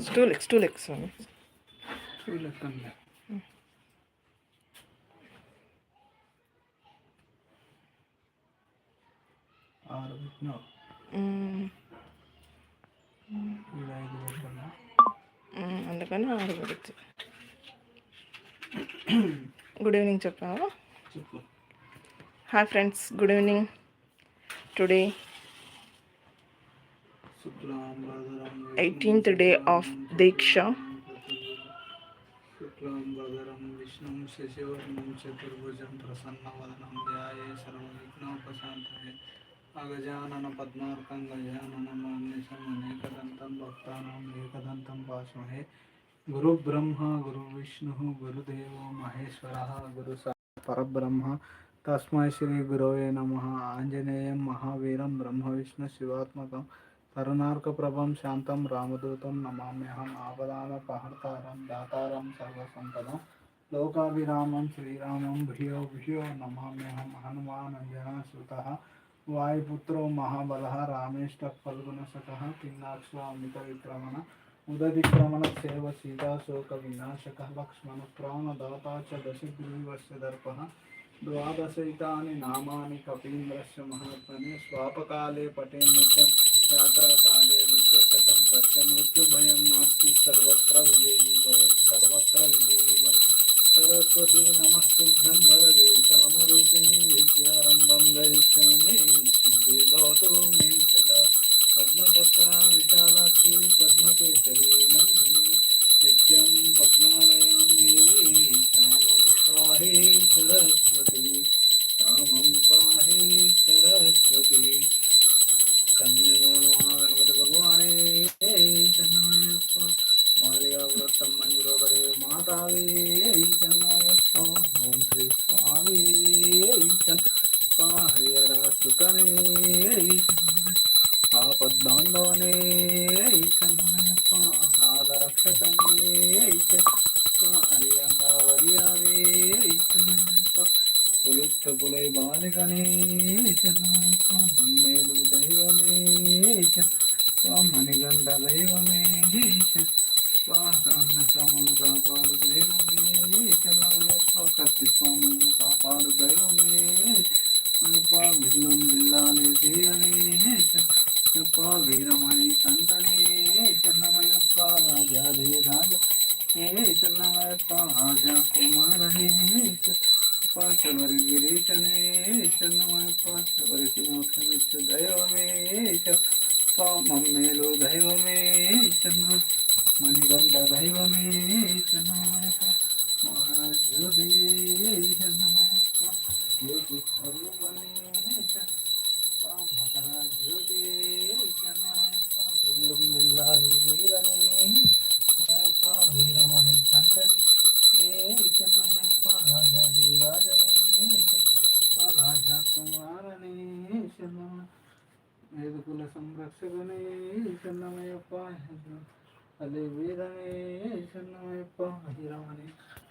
Stool X stool X స్వామి లెక్కనే ఆరు పెట్టినావు పెట్టుకున్నా మ్మ్. అందుకని ఆరు పడుతుంది గుడ్ ఈవినింగ్ చెప్పావా? చెప్పు. Hi friends good evening today eighteenth day of Diksha. अगजानन पद्मार्कं गजाननं मान्यशमनेकदन्तं भक्तानां एकदन्तं वासमहे गुरुब्रह्मा, गुरुविष्णुः, गुरुदेवो महेश्वरः, गुरुसाक्षात् तस्मै श्रीगुरवे नमः। आञ्जनेयं महावीरं ब्रह्मविष्णुशिवात्मकं గురుదేవో మహేశ్వర కరుణార్కప్రభం శాంతం రామదూతం నమామ్యహం ఆపదామపహర్తారం దాతారం సర్వసంపదం లోకాభిరామం శ్రీరామం భ్రియో భ్రియో నమామ్యహం హనుమానంజన సుత వాయుపుత్రో మహాబల రామేష్ట ఫల్గుణసక పిన్నాక్ష అమిత విక్రమణ ఉదతిక్రమణ సేవ సీతాశోక వినాశక లక్ష్మణ ప్రాణదాతా చ దశగ్రీవస్య దర్ప ద్వాదశైతాని నామాని కపీంద్రస్య మహాత్మని స్వాపకాలే పటే నిత్యం యాత్రా तस्य मृत्युभयं सर्वत्र विजयी भव, सर्वत्र विजयी भव। सरस्वती नमस्तुभ्यं वरदे, कामरूपिणी विद्यारम्भं करिष्यामि सिद्धे भवतु मे सदा पद्मपत्रा विशालाक्षी, पद्मकेशरी नन्दिनी। नित्यं पद्मालयां देवी कामं पाहे सरस्वती। कामं पाहे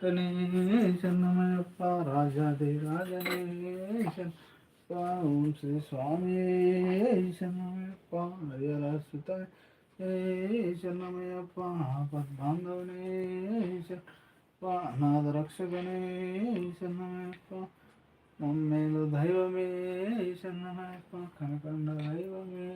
शरणमयप्पा राजा दे राजनेशन ओम श्री स्वामी शरणमयप्पा हरिहरा सुताय शरणमयप्पा रक्ष शरणप्पा अनाथ रक्षकने शरणमयप्पा मम्मेलु दैवमे शरणमयप्पा कनकंड दैवमे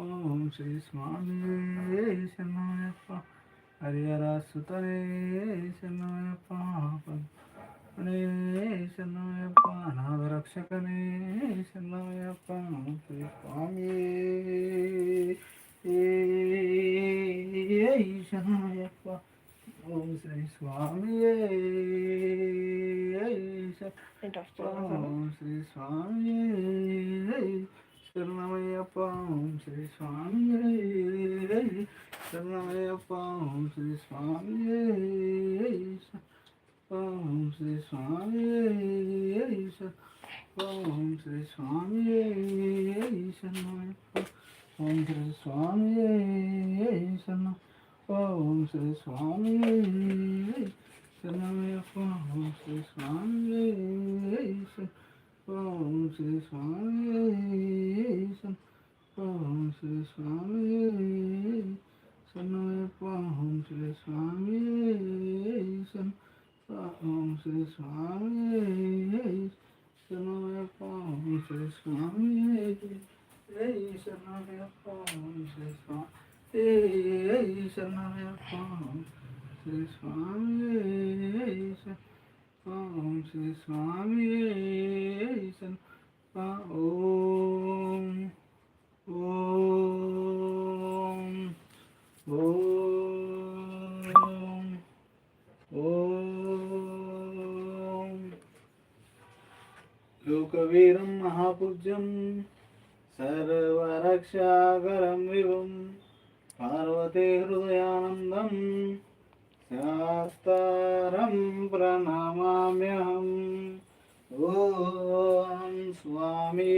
ओम श्री स्वामी शरणमयप्पा హరియరా సుతనే శరణమయ్యప్ప అనే శరణమయ్యప్ప అనాథ రక్షకనే శరణమయ్యప్ప ఓం శ్రీ స్వామి ఓం శ్రీ స్వామి ఓం శ్రీ స్వామి శరణమయ్యప్ప ఓం Shri Somebody phones this Swami. Om Shri Swami. Om Shri Swami. Om Shri Swami Sama Om Shri Swami Sanamaya Om Shri Swami Om Shri Swami Om Shri Swami सन पहुँच स्वामी सन पहुँच स्वामी सन पहुँच स्वामी सन पहुँच स्वामी सन पहुँच स्वामी सन ओम श्री स्वामी सन ओम ओम ओम ओम। लोकवीरं महापूज्यं सर्वरक्षाकरं विभुं पार्वतीहृदयानन्दं प्रणमाम्यहम् ॐ स्वामी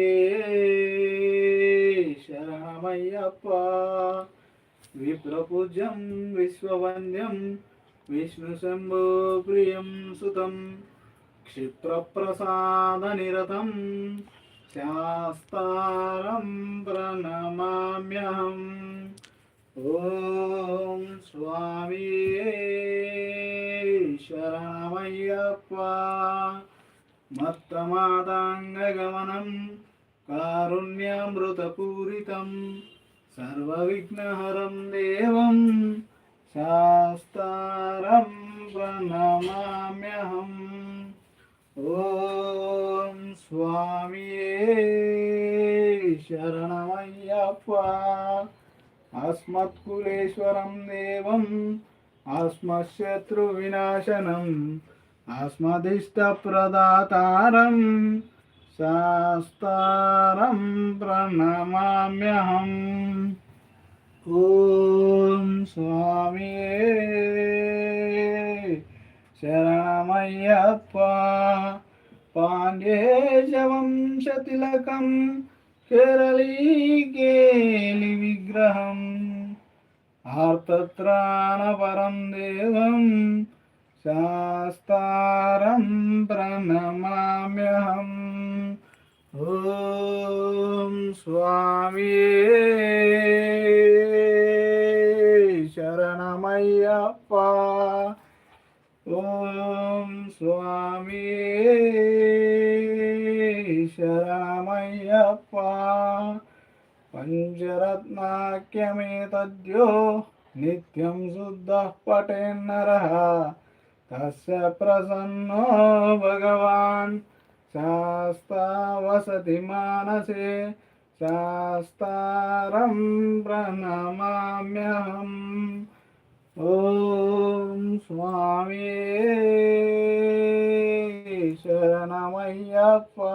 शरणमय्यप्पा। విప్రపూజ్యం విశ్వవంద్యం విష్ణుశంభో ప్రియం సుతం క్షిప్రప్రసాదనిరతం శాస్తారం ప్రణమామ్యహం ఓం స్వామి శరణమయ్యప్ప మత్తమాదాంగగమనం కారుణ్యామృతపూరితం సర్వవిఘ్నహరం దేవం శాస్తారం ప్రణమామ్యహం. ఓం స్వామి శరణమయ్యప్ప. అస్మత్కులేశ్వరం దేవం అస్మశత్రువినాశనం అస్మదిష్టప్రదాతారం శాస్తారం ప్రణమామ్యహం. ఓం స్వామి శరణమయ్యప్ప. పాండ్యేశవంశతిలకం కేరళీకేలి విగ్రహం. ఆర్తత్రాణపరం దేవం శాస్తారం ప్రణమామ్యహం. ఓం స్వామి శరణమయ్యప్ప. ఓం స్వామి శరణమయ్యప్ప. పంచరత్నాఖ్యమేతద్యో నిత్యం శుద్ధ పటేన్నర తస్య ప్రసన్నో భగవాన్. शास्ता वसति मानसे शास्तारं प्रणमाम्यहम्। ॐ स्वामी शरणमय्यप्पा।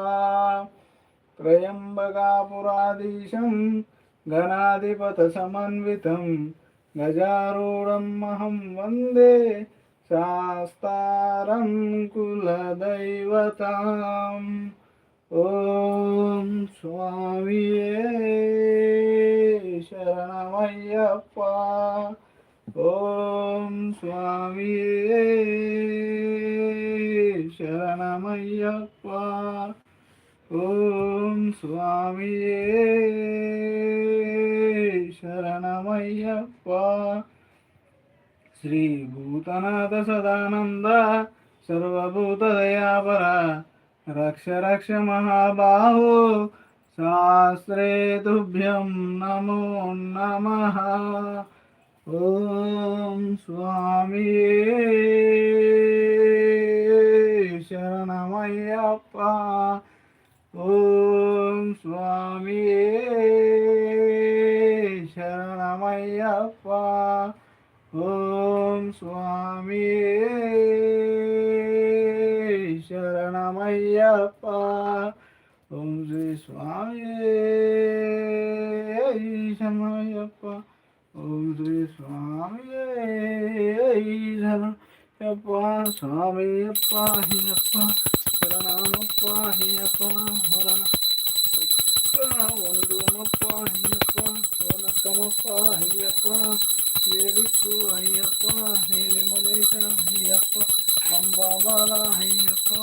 त्रयम्बकापुराधीशं घनाधिपथसमन्वितं गजारूढम् अहं वंदे शास्तारं कुलदैवताम् ॐ स्वामिये शरणमय्यप्पा ॐ स्वामिये शरणमय्यप्पा ॐ स्वामिये शरणमय्यप्पा శ్రీభూతనాథ సదానంద సర్వభూతదయాపర రక్ష రక్ష మహాబాహో శాస్త్రే తుభ్యం నమో నమ ఓం స్వామి శరణమయ్యప్ప ఓం స్వామి శరణమయ్యప్ప ఓం स्वामी शरणमय्यप्प। ओम श्री स्वामी शरणमय्यप्प। ओम श्री स्वामी शरणप्प स्वामी अप्प हि अप्प। शरणमप्प हि अप्प। शरण ಒಂದು ಮಪ್ಪ ಹಿಯಪ್ಪ ಒನಕ್ಕ ಮಪ್ಪ ಹಿಯಪ್ಪ வேலுக்கு ஐயப்பா வேலுமலேசா ஐயப்பா பம்பாபாலா ஐயப்பா.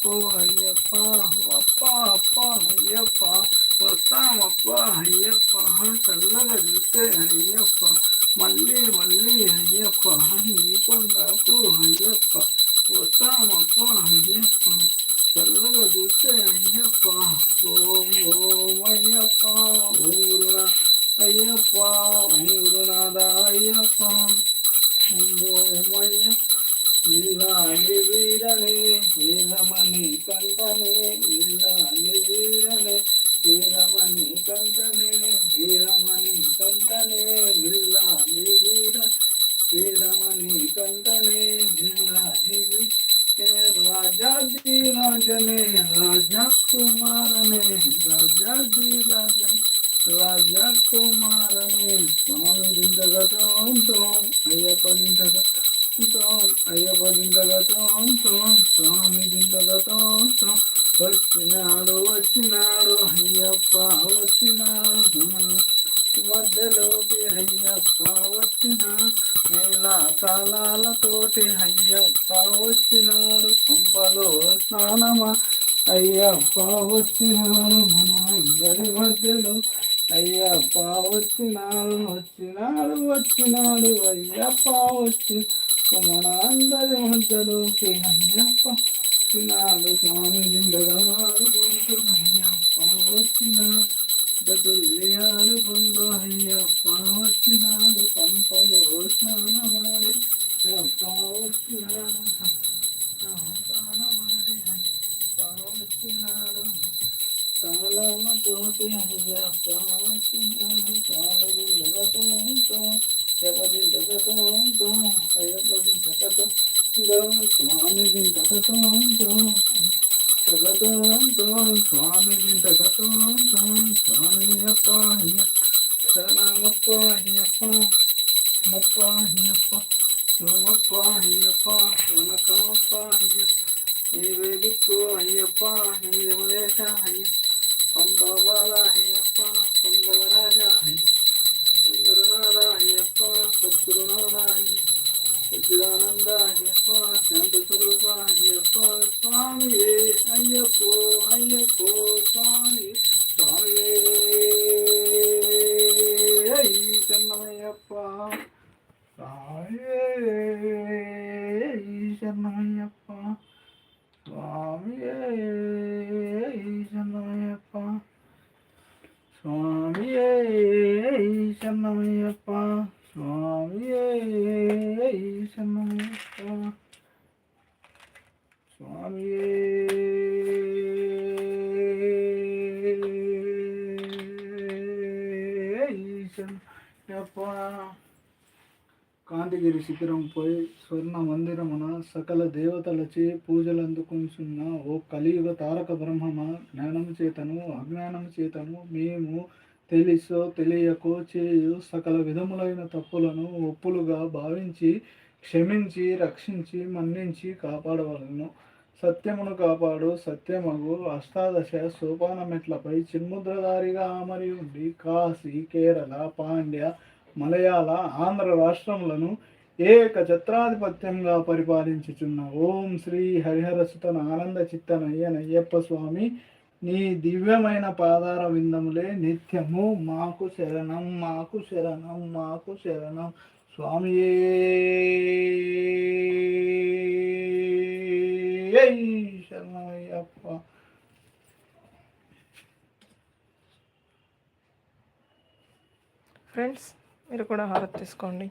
不会也罢，我 రాజాది రాజనే రాజా కుమారనే రాజాది రాజనే రాజా కుమారనే స్వామి దిండగతం అయ్యప్ప దిండగతం అయ్యప్ప దిండగతం స్వామి దిండగతం వచ్చినాడు వచ్చినాడు అయ్యప్ప వచ్చినాడు మధ్యలోకి అయ్యప్ప వచ్చిన నేల తాళాలతోటి అయ్యప్ప వచ్చినాడు పంపలో స్నానమా అయ్యప్ప వచ్చినాడు మన అందరి మధ్యలో అయ్యప్ప వచ్చినాడు వచ్చినాడు వచ్చినాడు అయ్యప్ప వచ్చి మన అందరి మధ్యలోకి అయ్యప్ప వచ్చినాడు స్వామి దిండగాడు అయ్యప్ప వచ్చినాడు బదులియాడు పొందు అయ్యప్ప వచ్చినాడు పంపలు స్నానమాడి అయ్యప్ప వచ్చినాడు స్వామి జగతో జగతో స్వామి జగతో స్వామి అప్ప శరణమప్ప అయ్యప్ప అప్ప అయ్యప్ప సోమప్ప అయ్యప్ప వనకమప్ప అయ్యప్ప నీవే దిక్కు అయ్యప్ప నీ యమలేశ అయ్యప్ప संभव वाला है अपा संभव राजा है सुंदर नारा है अपा सदगुरु नारा है सच्चिदानंदा है अपा शांत स्वरूपा है अपा स्वामी अय्यपो अय्यपो स्वामी శిఖరం పోయి స్వర్ణ మందిరమున సకల దేవతలచే పూజలందుకున్న ఓ కలియుగ తారక బ్రహ్మమ జ్ఞానం చేతను అజ్ఞానం చేతను మేము తెలిసో తెలియకో చేయు సకల విధములైన తప్పులను ఒప్పులుగా భావించి క్షమించి రక్షించి మన్నించి కాపాడవలను. సత్యమును కాపాడు సత్యమగు అష్టాదశ సోపాన మెట్లపై చిన్ముద్రధారిగా ఆమరి ఉండి కాశీ కేరళ పాండ్య మలయాళ ఆంధ్ర రాష్ట్రములను ఏక ఛత్రాధిపత్యంగా పరిపాలించుచున్న ఓం శ్రీ హరిహరసుతన ఆనంద చిత్తనయ్య నయ్యప్ప స్వామి నీ దివ్యమైన పాదార విందములే నిత్యము. మాకు శరణం మాకు శరణం మాకు శరణం. స్వామి శరణమయ్యప్ప. ఫ్రెండ్స్ మీరు కూడా హారతి తీసుకోండి.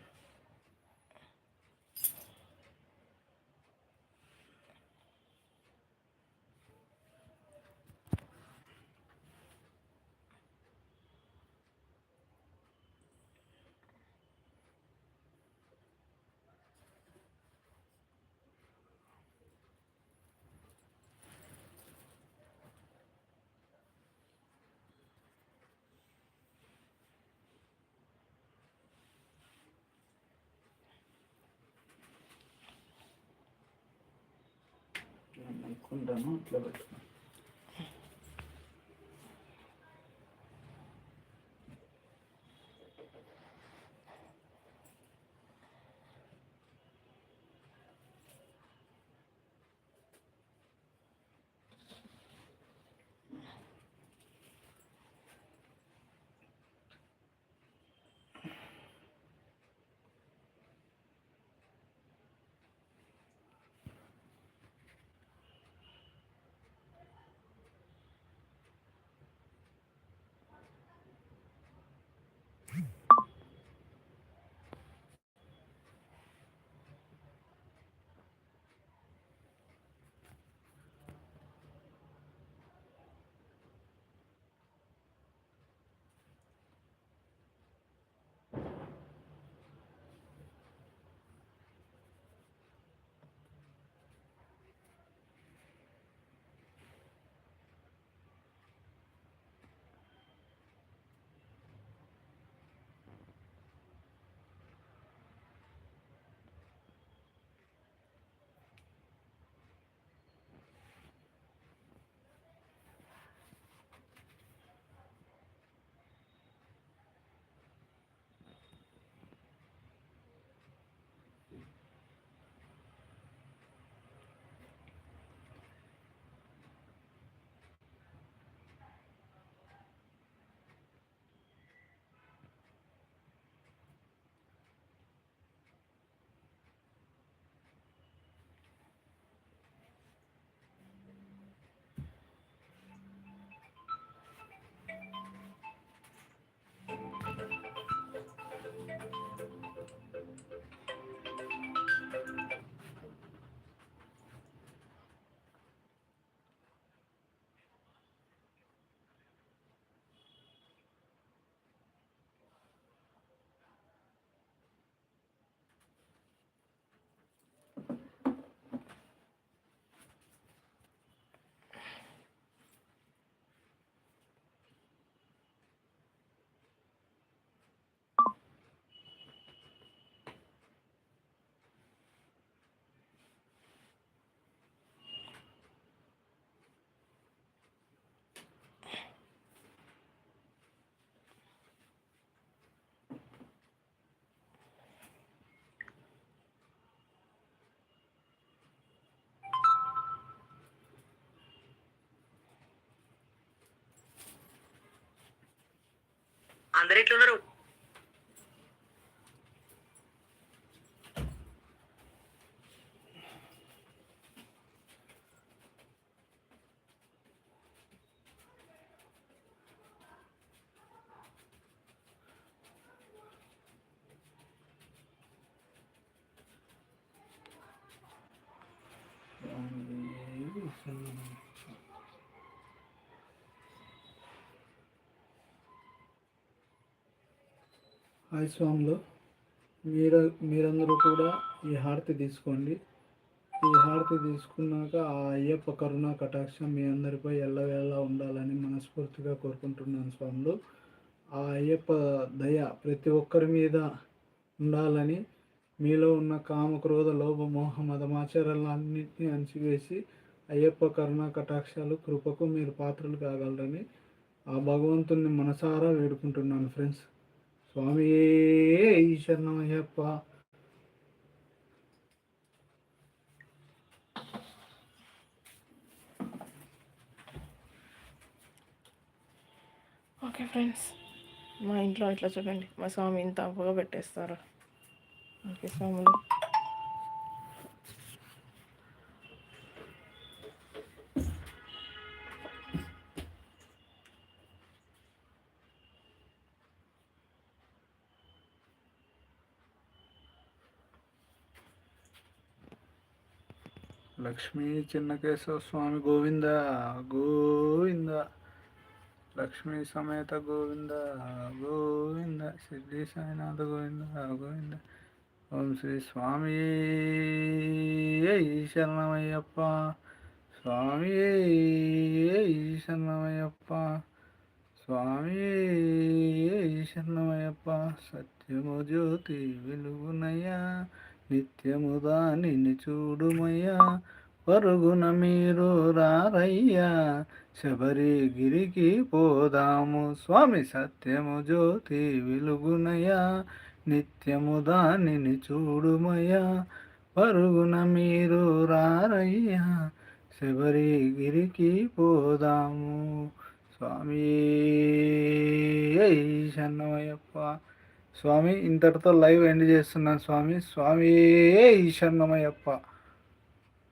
పెట్టుకుంటాను ఇట్లా పెట్టుకుంటాను అందరు ఎట్లున్నారు హాయ్ స్వాములు. మీరు మీరందరూ కూడా ఈ హారతి తీసుకోండి. ఈ హారతి తీసుకున్నాక ఆ అయ్యప్ప కరుణ కటాక్షం మీ అందరిపై ఎల్లవేళలా ఉండాలని మనస్ఫూర్తిగా కోరుకుంటున్నాను స్వాములు. ఆ అయ్యప్ప దయ ప్రతి ఒక్కరి మీద ఉండాలని మీలో ఉన్న కామ క్రోధ లోభ మోహ మతమాచారాలన్నింటినీ అణిచివేసి అయ్యప్ప కరుణ కటాక్షాలు కృపకు మీరు పాత్రలు కాగలరని ఆ భగవంతుణ్ణి మనసారా వేడుకుంటున్నాను ఫ్రెండ్స్. స్వామి శరణమయ్యప్ప ఓకే ఫ్రెండ్స్ మా ఇంట్లో ఇట్లా చూడండి. మా స్వామి ఇంత అప్పుగా పెట్టేస్తారు. ఓకే స్వాములు లక్ష్మీ చిన్నకేశవ స్వామి గోవింద గోవింద. లక్ష్మీ సమేత గోవింద గోవింద. సిద్ధి సాయినాథ గోవింద గోవింద. ఓం శ్రీ స్వామి శరణమయ్యప్ప స్వామి శరణమయ్యప్ప స్వామి శరణమయ్యప్ప సత్యము జ్యోతి వెలుగునయ్యా. నిత్యము దానిని చూడుమయ్యా. పరుగున మీరు రారయ్యా. శబరిగిరికి పోదాము స్వామి సత్యము జ్యోతి వెలుగునయ్యా. నిత్యము దానిని చూడుమయ్యా. పరుగున మీరు రారయ్యా. శబరిగిరికి పోదాము స్వామి. శన్నమయ్యప్ప స్వామి ఇంతటితో లైవ్ ఎండ్ చేస్తున్నాను స్వామి. స్వామి శన్నమయ్యప్ప